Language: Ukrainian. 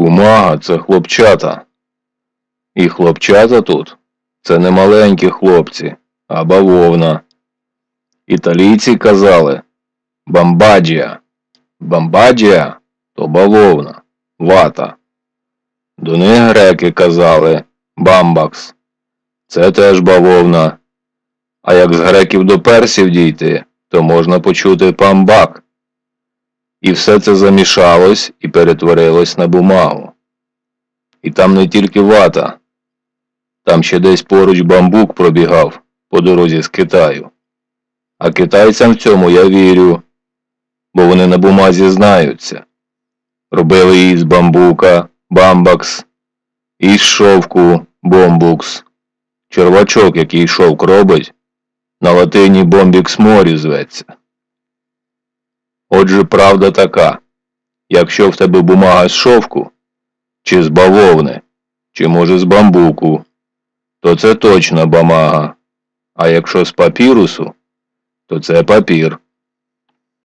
Бумага це хлопчата. І хлопчата тут це не маленькі хлопці, а бавовна. Італійці казали бамбаджія. Бамбаджія то бавовна, вата. До них греки казали бамбакс. Це теж бавовна. А як з греків до персів дійти, то можна почути памбак. І все це замішалось і перетворилось на бумагу. І там не тільки вата, там ще десь поруч бамбук пробігав по дорозі з Китаю. А китайцям в цьому я вірю, бо вони на бумазі знаються. Робили її з бамбука, бамбакс, і з шовку, бомбукс. Червачок, який шовк робить, на латині бомбікс морі зветься. Отже, правда така. Якщо в тебе бумага з шовку, чи з бавовни, чи може з бамбуку, то це точно бумага. А якщо з папірусу, то це папір.